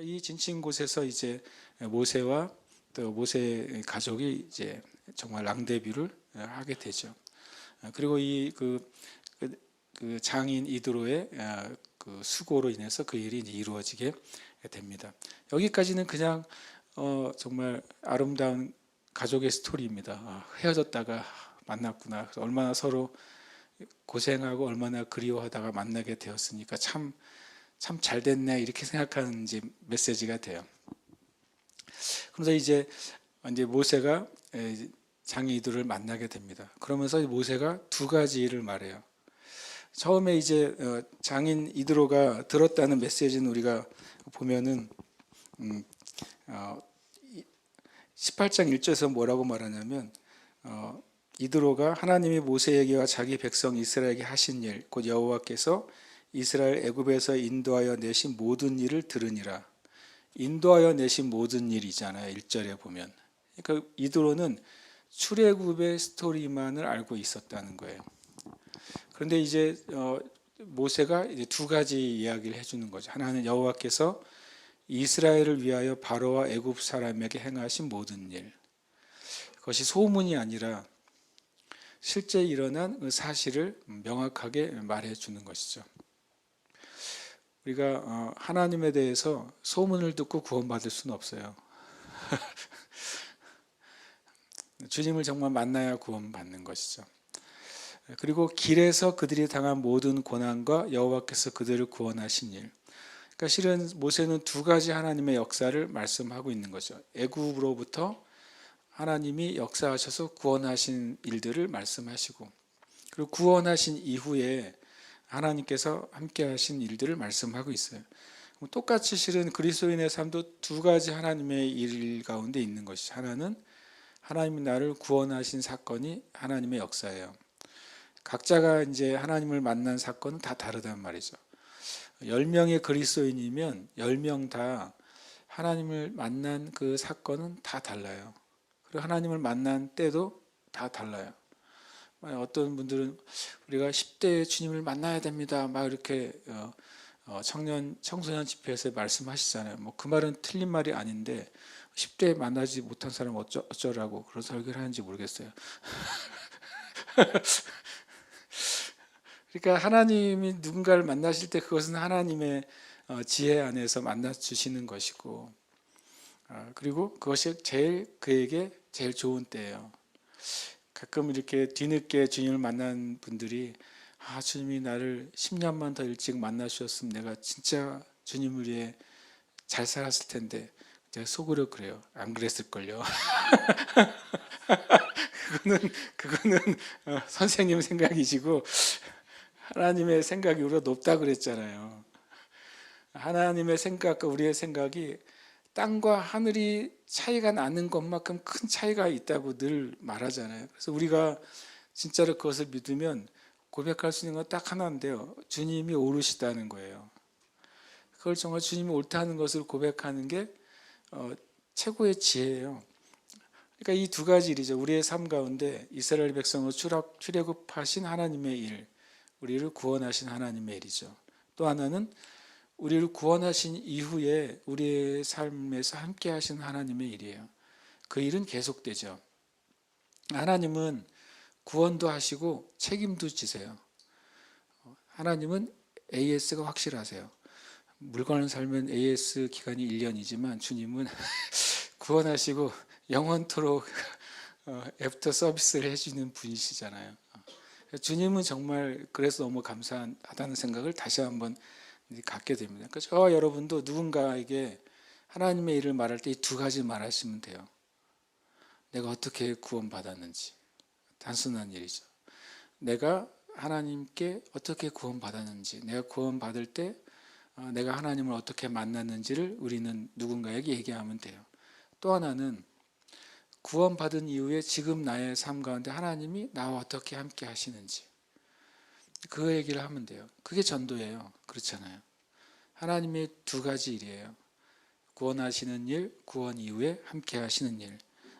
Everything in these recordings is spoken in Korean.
그러니까 이 진친 곳에서 이제 모세와 또 모세 가족이 이제 정말 랑데뷰를 하게 되죠. 그리고 이그 그, 그 장인 이드로의 아, 그 수고로 인해서 그 일이 이루어지게 됩니다. 여기까지는 그냥 어, 정말 아름다운 가족의 스토리입니다. 아, 헤어졌다가 만났구나. 얼마나 서로 고생하고 얼마나 그리워하다가 만나게 되었으니까 참 참 잘 됐네 이렇게 생각하는 이제 메시지가 돼요. 그래서 이제 이제 모세가 에, 장이들을 만나게 됩니다. 그러면서 모세가 두 가지 일을 말해요. 처음에 이제 어, 장인 이드로가 들었다는 메시지는 우리가 보면은 음, 어, 18장 1절에서 뭐라고 말하냐면 어, 이드로가 하나님이 모세에게와 자기 백성 이스라엘에게 하신 일, 곧 여호와께서 이스라엘 애굽에서 인도하여 내신 모든 일을 들으니라. 인도하여 내신 모든 일이잖아요. 1절에 보면. 그러니까 이드로는 출애굽의 스토리만을 알고 있었다는 거예요. 그런데 이제 어, 모세가 이제 두 가지 이야기를 해주는 거죠. 하나는 여호와께서 이스라엘을 위하여 바로와 애굽 사람에게 행하신 모든 일. 그것이 소문이 아니라 실제 일어난 그 사실을 명확하게 말해 주는 것이죠. 우리가 어, 하나님에 대해서 소문을 듣고 구원받을 수는 없어요. 주님을 정말 만나야 구원받는 것이죠. 그리고 길에서 그들이 당한 모든 고난과 여호와께서 그들을 구원하신 일. 그러니까 실은 모세는 두 가지 하나님의 역사를 말씀하고 있는 거죠. 애굽으로부터 하나님이 역사하셔서 구원하신 일들을 말씀하시고 그리고 구원하신 이후에 하나님께서 함께 하신 일들을 말씀하고 있어요. 똑같이 실은 그리스도인의 삶도 두 가지 하나님의 일 가운데 있는 것이 하나는 하나님이 나를 구원하신 사건이 하나님의 역사예요. 각자가 이제 하나님을 만난 사건은 다 다르단 말이죠. 10명의 그리스도인이면 10명 다 하나님을 만난 그 사건은 다 달라요. 그리고 하나님을 만난 때도 다 달라요. 어떤 분들은 우리가 10대 주님을 만나야 됩니다. 막 이렇게 어, 어, 청년 청소년 집회에서 말씀하시잖아요. 뭐 그 말은 틀린 말이 아닌데 10대 만나지 못한 사람 어쩌, 어쩌라고 그런 설교를 하는지 모르겠어요. 그러니까 하나님이 누군가를 만나실 때 그것은 하나님의 어, 지혜 안에서 만나 주시는 것이고 아, 그리고 그것이 제일 그에게 제일 좋은 때예요. 가끔 이렇게 뒤늦게 주님을 만난 분들이 아 주님이 나를 10년만 더 일찍 만나 주셨으면 내가 진짜 주님을 위해 잘 살았을 텐데 제가 속으로 그래요. 안 그랬을걸요. 그거는 그거는 어, 선생님 생각이시고 하나님의 생각이 우리가 높다 그랬잖아요. 하나님의 생각과 우리의 생각이 땅과 하늘이 차이가 나는 것만큼 큰 차이가 있다고 늘 말하잖아요. 그래서 우리가 진짜로 그것을 믿으면 고백할 수 있는 건 딱 하나인데요. 주님이 옳으시다는 거예요. 그걸 정말 주님이 옳다는 것을 고백하는 게 어, 최고의 지혜예요. 그러니까 이 두 가지 일이죠. 우리의 삶 가운데 이스라엘 백성을 출학, 출애굽하신 하나님의 일, 우리를 구원하신 하나님의 일이죠. 또 하나는 우리를 구원하신 이후에 우리의 삶에서 함께 하신 하나님의 일이에요. 그 일은 계속되죠. 하나님은 구원도 하시고 책임도 지세요. 하나님은 AS가 확실하세요. 물건을 살면 AS 기간이 1년이지만 주님은 구원하시고 영원토록 애프터 서비스를 해주는 분이시잖아요. 주님은 정말 그래서 너무 감사하다는 생각을 다시 한번 갖게 됩니다. 그러니까 저와 여러분도 누군가에게 하나님의 일을 말할 때 이 두 가지 말하시면 돼요. 내가 어떻게 구원받았는지. 단순한 일이죠. 내가 하나님께 어떻게 구원받았는지, 내가 구원받을 때 어, 내가 하나님을 어떻게 만났는지를 우리는 누군가에게 얘기하면 돼요. 또 하나는 구원받은 이후에 지금 나의 삶 가운데 하나님이 나와 어떻게 함께 하시는지 그 얘기를 하면 돼요. 그게 전도예요. 그렇잖아요. 하나님의 두 가지 일이에요. 구원하시는 일, 구원 이후에 함께 하시는 일.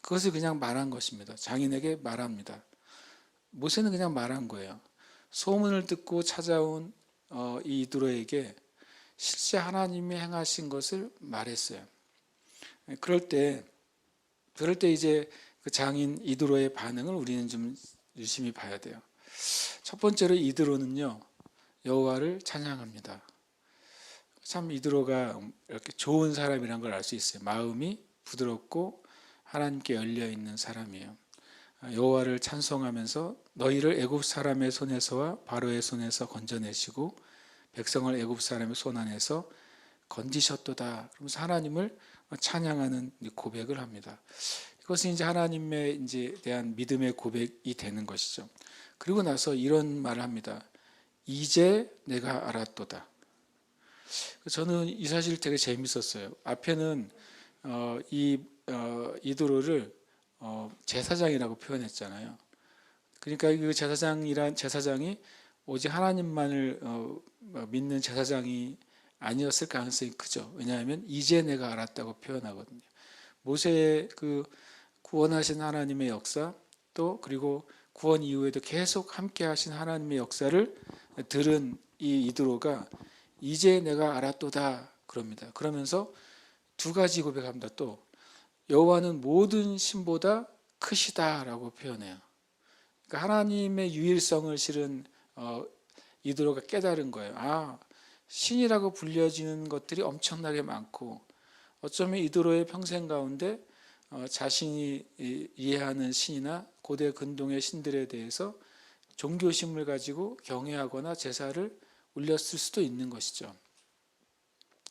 그것을 그냥 말한 것입니다. 장인에게 말합니다. 모세는 그냥 말한 거예요. 소문을 듣고 찾아온 어, 이 이드로에게 실제 하나님이 행하신 것을 말했어요. 그럴 때 그럴 때 이제 그 장인 이드로의 반응을 우리는 좀 유심히 봐야 돼요. 첫 번째로 이드로는요 여호와를 찬양합니다. 참 이드로가 이렇게 좋은 사람이란 걸 알 수 있어요. 마음이 부드럽고 하나님께 열려 있는 사람이에요. 여호와를 찬송하면서 너희를 애굽 사람의 손에서와 바로의 손에서 건져내시고 백성을 애굽 사람의 손 안에서 건지셨도다. 그러면서 하나님을 찬양하는 고백을 합니다. 이것은 이제 하나님의 이제 대한 믿음의 고백이 되는 것이죠. 그리고 나서 이런 말을 합니다. 이제 내가 알았도다. 저는 이 사실 되게 재밌었어요. 앞에는 어, 이 어, 이도로를 어, 제사장이라고 표현했잖아요. 그러니까 그 제사장이란 제사장이 오직 하나님만을 어, 믿는 제사장이 아니었을 가능성이 크죠. 왜냐하면 이제 내가 알았다고 표현하거든요. 모세의 그 구원하신 하나님의 역사 또 그리고 구원 이후에도 계속 함께 하신 하나님의 역사를 들은 이 이드로가 이제 내가 알았도다 그럽니다. 그러면서 두 가지 고백합니다. 또 여호와는 모든 신보다 크시다라고 표현해요. 그러니까 하나님의 유일성을 실은 어, 이드로가 깨달은 거예요. 아 신이라고 불려지는 것들이 엄청나게 많고 어쩌면 이드로의 평생 가운데 어, 자신이 이해하는 신이나 고대 근동의 신들에 대해서 종교심을 가지고 경외하거나 제사를 올렸을 수도 있는 것이죠.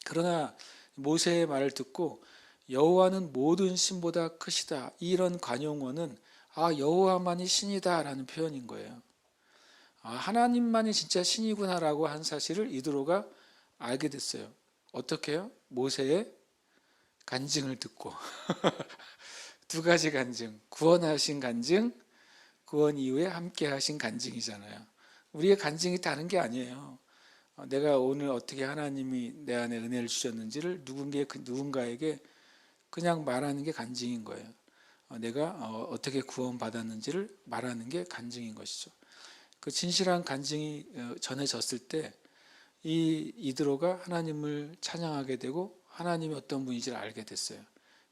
그러나 모세의 말을 듣고 여호와는 모든 신보다 크시다 이런 관용어는 아 여호와만이 신이다라는 표현인 거예요. 아, 하나님만이 진짜 신이구나라고 한 사실을 이드로가 알게 됐어요. 어떻게요? 모세의 간증을 듣고 두 가지 간증, 구원하신 간증, 구원 이후에 함께 하신 간증이잖아요. 우리의 간증이 다른 게 아니에요. 어, 내가 오늘 어떻게 하나님이 내 안에 은혜를 주셨는지를 누군가 누군가에게 그냥 말하는 게 간증인 거예요. 어, 내가 어, 어떻게 구원 받았는지를 말하는 게 간증인 것이죠. 그 진실한 간증이 전해졌을 때 이 이드로가 하나님을 찬양하게 되고 하나님이 어떤 분인지를 알게 됐어요.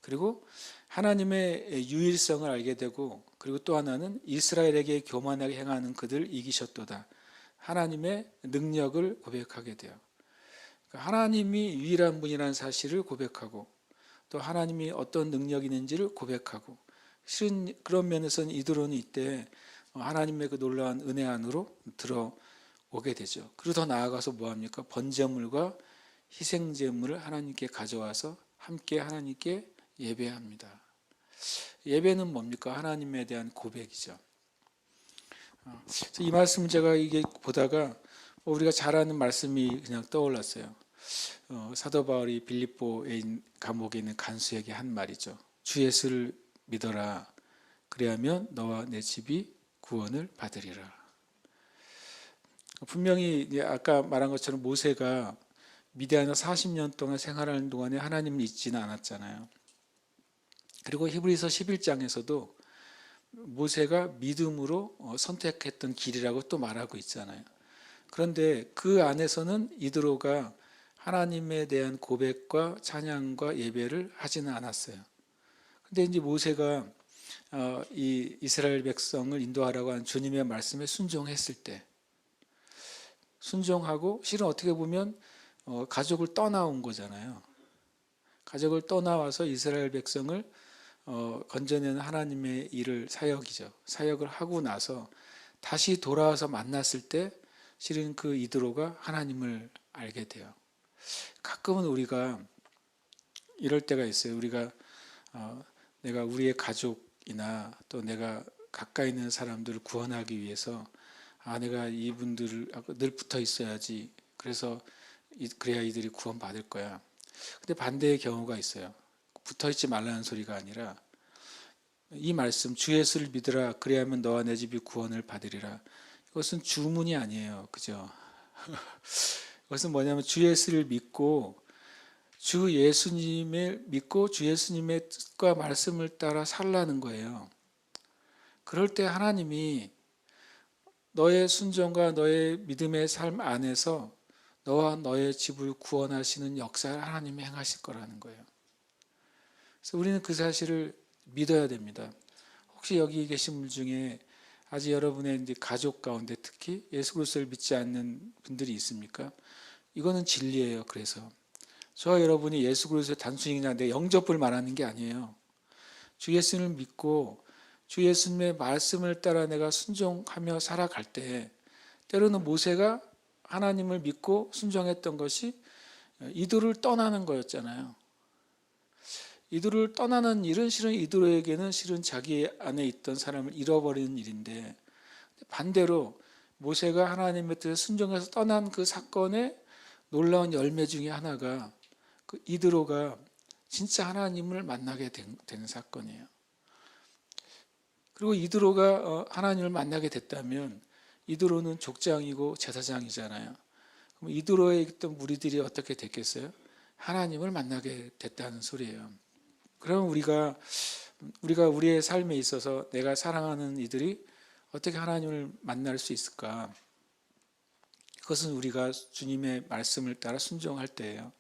그리고 하나님의 유일성을 알게 되고 그리고 또 하나는 이스라엘에게 교만하게 행하는 그들 이기셨도다. 하나님의 능력을 고백하게 돼요. 그러니까 하나님이 유일한 분이라는 사실을 고백하고 또 하나님이 어떤 능력이 있는지를 고백하고 실은 그런 면에서는 이드로는 이때 하나님의 그 놀라운 은혜 안으로 들어오게 되죠. 그리고 더 나아가서 뭐 합니까? 번제물과 희생제물을 하나님께 가져와서 함께 하나님께 예배합니다. 예배는 뭡니까? 하나님에 대한 고백이죠. 어, 이 말씀 제가 이게 보다가 뭐 우리가 잘 아는 말씀이 그냥 떠올랐어요. 어, 사도 바울이 빌립보에 감옥에 있는 간수에게 한 말이죠. 주 예수를 믿어라. 그래야면 너와 내 집이 구원을 받으리라. 분명히 아까 말한 것처럼 모세가 미디안에 40년 동안 생활하는 동안에 하나님을 잊지는 않았잖아요. 그리고 히브리서 11장에서도 모세가 믿음으로 어, 선택했던 길이라고 또 말하고 있잖아요. 그런데 그 안에서는 이드로가 하나님에 대한 고백과 찬양과 예배를 하지는 않았어요. 근데 이제 모세가 어, 이 이스라엘 백성을 인도하라고 한 주님의 말씀에 순종했을 때 순종하고 실은 어떻게 보면 어, 가족을 떠나온 거잖아요. 가족을 떠나와서 이스라엘 백성을 어, 건져내는 하나님의 일을 사역이죠. 사역을 하고 나서 다시 돌아와서 만났을 때 실은 그 이드로가 하나님을 알게 돼요. 가끔은 우리가 이럴 때가 있어요. 우리가 어, 내가 우리의 가족이나 또 내가 가까이 있는 사람들을 구원하기 위해서 아 내가 이분들을 늘 붙어 있어야지. 그래서 그래야 이들이 구원 받을 거야. 근데 반대의 경우가 있어요. 붙어 있지 말라는 소리가 아니라 이 말씀 주 예수를 믿으라 그래야면 너와 내 집이 구원을 받으리라. 이것은 주문이 아니에요. 그죠? 이것은 뭐냐면 주 예수를 믿고 주 예수님을 믿고 주 예수님의 뜻과 말씀을 따라 살라는 거예요. 그럴 때 하나님이 너의 순종과 너의 믿음의 삶 안에서 너와 너의 집을 구원하시는 역사를 하나님이 행하실 거라는 거예요. 그래서 우리는 그 사실을 믿어야 됩니다. 혹시 여기 계신 분 중에 아직 여러분의 이제 가족 가운데 특히 예수 그리스도를 믿지 않는 분들이 있습니까? 이거는 진리예요. 그래서 저와 여러분이 예수 그리스도 단순히 그냥 내 영접을 말하는 게 아니에요. 주 예수님을 믿고 주 예수님의 말씀을 따라 내가 순종하며 살아갈 때 때로는 모세가 하나님을 믿고 순종했던 것이 이도를 떠나는 거였잖아요. 이도를 떠나는 일은 실은 이도에게는 실은 자기 안에 있던 사람을 잃어버리는 일인데 반대로 모세가 하나님의 뜻에 순종해서 떠난 그 사건의 놀라운 열매 중에 하나가 그 이드로가 진짜 하나님을 만나게 된, 된 사건이에요. 그리고 이드로가 어, 하나님을 만나게 됐다면 이드로는 족장이고 제사장이잖아요. 그럼 이드로에 있던 무리들이 어떻게 됐겠어요? 하나님을 만나게 됐다는 소리예요. 그러면 우리가 우리가 우리의 삶에 있어서 내가 사랑하는 이들이 어떻게 하나님을 만날 수 있을까? 그것은 우리가 주님의 말씀을 따라 순종할 때예요.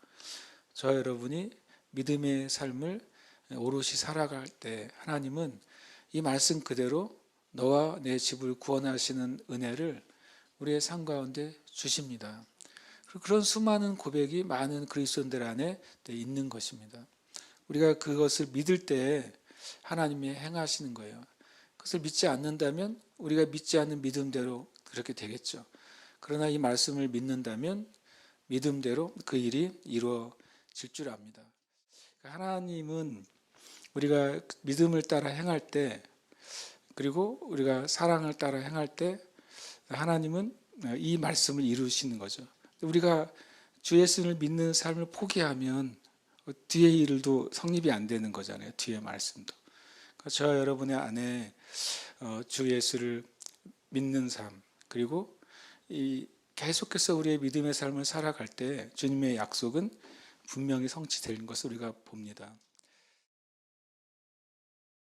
저 여러분이 믿음의 삶을 오롯이 살아갈 때 하나님은 이 말씀 그대로 너와 내 집을 구원하시는 은혜를 우리의 삶 가운데 주십니다. 그런 수많은 고백이 많은 그리스도인들 안에 있는 것입니다. 우리가 그것을 믿을 때 하나님이 행하시는 거예요. 그것을 믿지 않는다면 우리가 믿지 않는 믿음대로 그렇게 되겠죠. 그러나 이 말씀을 믿는다면 믿음대로 그 일이 이루어질 줄 압니다. 하나님은 우리가 믿음을 따라 행할 때 그리고 우리가 사랑을 따라 행할 때 하나님은 이 말씀을 이루시는 거죠. 우리가 주 예수를 믿는 삶을 포기하면 뒤의 일도 성립이 안 되는 거잖아요. 뒤의 말씀도. 그러니까 여러분의 안에 어, 주 예수를 믿는 삶 그리고 이 계속해서 우리의 믿음의 삶을 살아갈 때 주님의 약속은 분명히 성취되는 것을 우리가 봅니다.